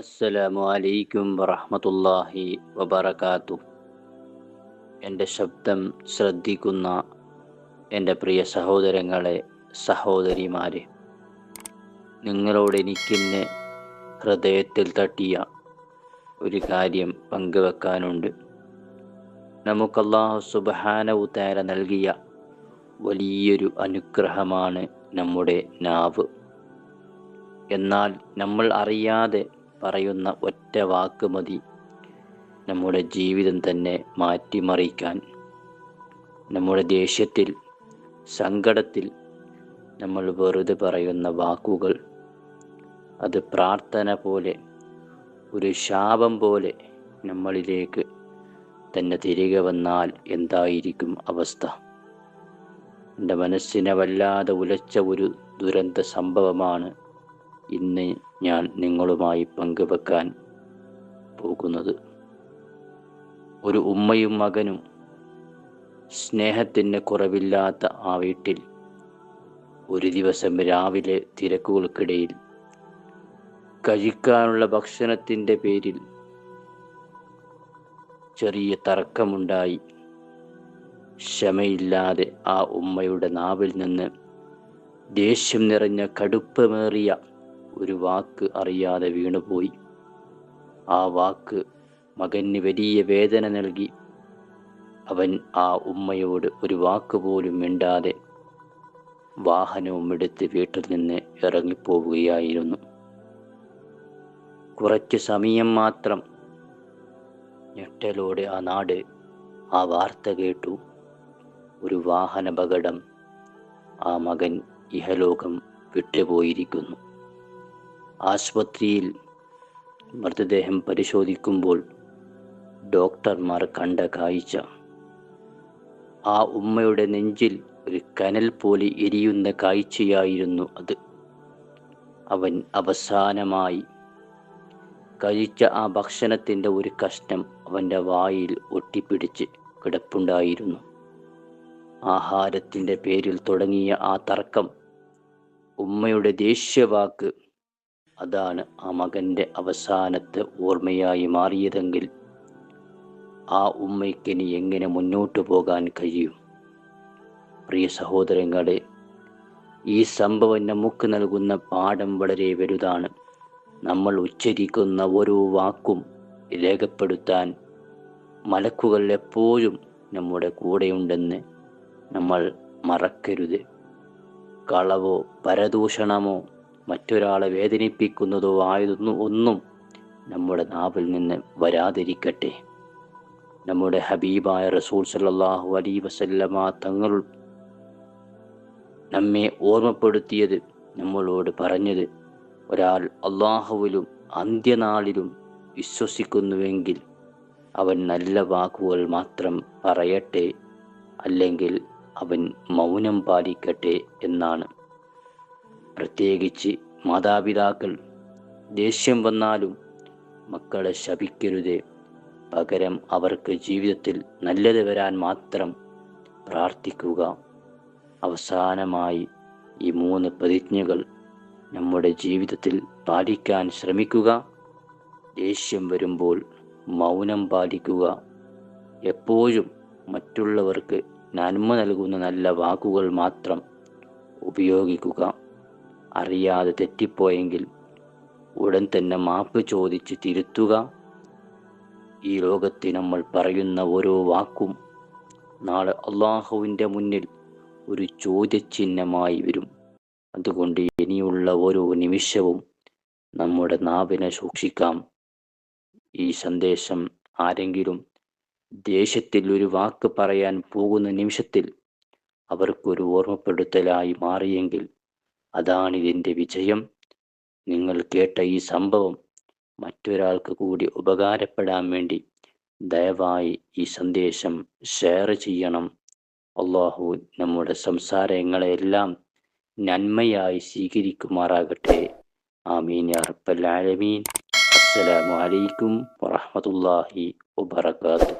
അസ്സലാമു അലൈക്കും വറഹ്മത്തുള്ളാഹി വബറകാതു എന്റെ ശബ്ദം ശ്രദ്ധിക്കുന്ന എന്റെ പ്രിയ സഹോദരങ്ങളെ സഹോദരിമാരെ നിങ്ങളോട് എനിക്കിന്ന് ഹൃദയത്തിൽ തട്ടിയ ഒരു കാര്യം പങ്കുവെക്കാനുണ്ട്. നമുക്കല്ലാഹു സുബ്ഹാനഹു തആല നൽകിയ വലിയൊരു അനുഗ്രഹമാണ് നമ്മുടെ നാവ്. എന്നാൽ നമ്മൾ അറിയാതെ പറയുന്ന ഒറ്റ വാക്ക് മതി. നമ്മുടെ ജീവിതം തന്നെ മാറ്റിമറിക്കാൻ. നമ്മുടെ ദേഷ്യത്തിൽ സങ്കടത്തിൽ നമ്മൾ വെറുതെ പറയുന്ന വാക്കുകൾ. അത് പ്രാർത്ഥന പോലെ ഒരു ശാപം പോലെ നമ്മളിലേക്ക് തന്നെ തിരികെ വന്നാൽ എന്തായിരിക്കും അവസ്ഥ? എന്റെ മനസ്സിനെ വല്ലാതെ ഉലച്ച ഒരു ദുരന്ത സംഭവമാണ് ഇന്ന് ഞാൻ നിങ്ങളുമായി പങ്കുവെക്കാൻ പോകുന്നത്. ഒരു ഉമ്മയും മകനും സ്നേഹത്തിന് കുറവില്ലാത്ത ആ വീട്ടിൽ ഒരു ദിവസം രാവിലെ തിരക്കുകൾക്കിടയിൽ കഴിക്കാനുള്ള ഭക്ഷണത്തിന്റെ പേരിൽ ചെറിയ തർക്കമുണ്ടായി. ക്ഷമയില്ലാതെ ആ ഉമ്മയുടെ നാവിൽ നിന്ന് ദേഷ്യം നിറഞ്ഞ കടുപ്പമേറിയ ഒരു വാക്ക് അറിയാതെ വീണുപോയി. ആ വാക്ക് മകന് വലിയ വേദന നൽകി. അവൻ ആ ഉമ്മയോട് ഒരു വാക്ക് പോലും മിണ്ടാതെ വാഹനവും എടുത്ത് വീട്ടിൽ നിന്ന് ഇറങ്ങിപ്പോവുകയായിരുന്നു. കുറച്ച് സമയം മാത്രം ഞെട്ടലോടെ ആ നാട് ആ വാർത്ത കേട്ടു. ഒരു വാഹനപകടം ആ മകൻ ഇഹലോകം വിട്ടുപോയിരിക്കുന്നു. ആശുപത്രിയിൽ മൃതദേഹം പരിശോധിക്കുമ്പോൾ ഡോക്ടർമാർ കണ്ട കാഴ്ച. ആ ഉമ്മയുടെ നെഞ്ചിൽ ഒരു കനൽ പോലെ എരിയുന്ന കാഴ്ചയായിരുന്നു അത്. അവൻ അവസാനമായി കഴിച്ച ആ ഭക്ഷണത്തിന്റെ ഒരു കഷ്ണം അവന്റെ വായിൽ ഒട്ടിപ്പിടിച്ച് കിടപ്പുണ്ടായിരുന്നു. ആഹാരത്തിന്റെ പേരിൽ തുടങ്ങിയ ആ തർക്കം ഉമ്മയുടെ ദേഷ്യവാക്ക് അതാണ് ആ മകന്റെ അവസാനത്തെ ഓർമ്മയായി മാറിയതെങ്കിൽ ആ ഉമ്മയ്ക്കിനി എങ്ങനെ മുന്നോട്ട് പോകാൻ കഴിയും? പ്രിയ സഹോദരങ്ങളെ ഈ സംഭവം നമുക്ക് നൽകുന്ന പാഠം വളരെ വലുതാണ്. നമ്മൾ ഉച്ചരിക്കുന്ന ഓരോ വാക്കും രേഖപ്പെടുത്താൻ മലക്കുകൾ എപ്പോഴും നമ്മുടെ കൂടെയുണ്ടെന്ന് നമ്മൾ മറക്കരുത്. കളവോ പരദൂഷണമോ മറ്റൊരാളെ വേദനിപ്പിക്കുന്നതോ ആയതൊന്നും ഒന്നും നമ്മുടെ നാവിൽ നിന്ന് വരാതിരിക്കട്ടെ. നമ്മുടെ ഹബീബായ റസൂൽ സല്ലാഹു അലൈഹി വസല്ലമ തങ്ങൾ നമ്മെ ഓർമ്മപ്പെടുത്തിയത് നമ്മളോട് പറഞ്ഞത് ഒരാൾ അള്ളാഹുവിലും അന്ത്യനാളിലും വിശ്വസിക്കുന്നുവെങ്കിൽ അവൻ നല്ല വാക്കുകൾ മാത്രം പറയട്ടെ അല്ലെങ്കിൽ അവൻ മൗനം പാലിക്കട്ടെ എന്നാണ്. പ്രത്യേകിച്ച് മാതാപിതാക്കൾ. ദേഷ്യം വന്നാലും മക്കളെ ശപിക്കരുതേ. പകരം അവർക്ക് ജീവിതത്തിൽ നല്ലത് വരാൻ മാത്രം പ്രാർത്ഥിക്കുക. അവസാനമായി ഈ മൂന്ന് പ്രതിജ്ഞകൾ നമ്മുടെ ജീവിതത്തിൽ പാലിക്കാൻ ശ്രമിക്കുക. ദേഷ്യം വരുമ്പോൾ മൗനം പാലിക്കുക. എപ്പോഴും മറ്റുള്ളവർക്ക് നന്മ നൽകുന്ന നല്ല വാക്കുകൾ മാത്രം ഉപയോഗിക്കുക. അറിയാതെ തെറ്റിപ്പോയെങ്കിൽ ഉടൻ തന്നെ മാപ്പ് ചോദിച്ച് തിരുത്തുക. ഈ ലോകത്ത് നമ്മൾ പറയുന്ന ഓരോ വാക്കും നാളെ അള്ളാഹുവിന്റെ മുന്നിൽ ഒരു ചോദ്യചിഹ്നമായി വരും. അതുകൊണ്ട് ഇനിയുള്ള ഓരോ നിമിഷവും നമ്മുടെ നാവിനെ സൂക്ഷിക്കാം. ഈ സന്ദേശം ആരെങ്കിലും ദേഷ്യത്തിൽ ഒരു വാക്ക് പറയാൻ പോകുന്ന നിമിഷത്തിൽ അവർക്കൊരു ഓർമ്മപ്പെടുത്തലായി മാറിയെങ്കിൽ അതാണ് ഇതിന്റെ വിജയം. നിങ്ങൾ കേട്ട ഈ സംഭവം മറ്റൊരാൾക്ക് കൂടി ഉപകാരപ്പെടാൻ വേണ്ടി ദയവായി ഈ സന്ദേശം ഷെയർ ചെയ്യണം. അള്ളാഹു നമ്മുടെ സംസാരങ്ങളെല്ലാം നന്മയായി സ്വീകരിക്കുമാറാകട്ടെ. ആമീൻ അറപ്പൽ ആലമീൻ. അസ്സലാമു അലൈക്കും വബറകാതുഹു.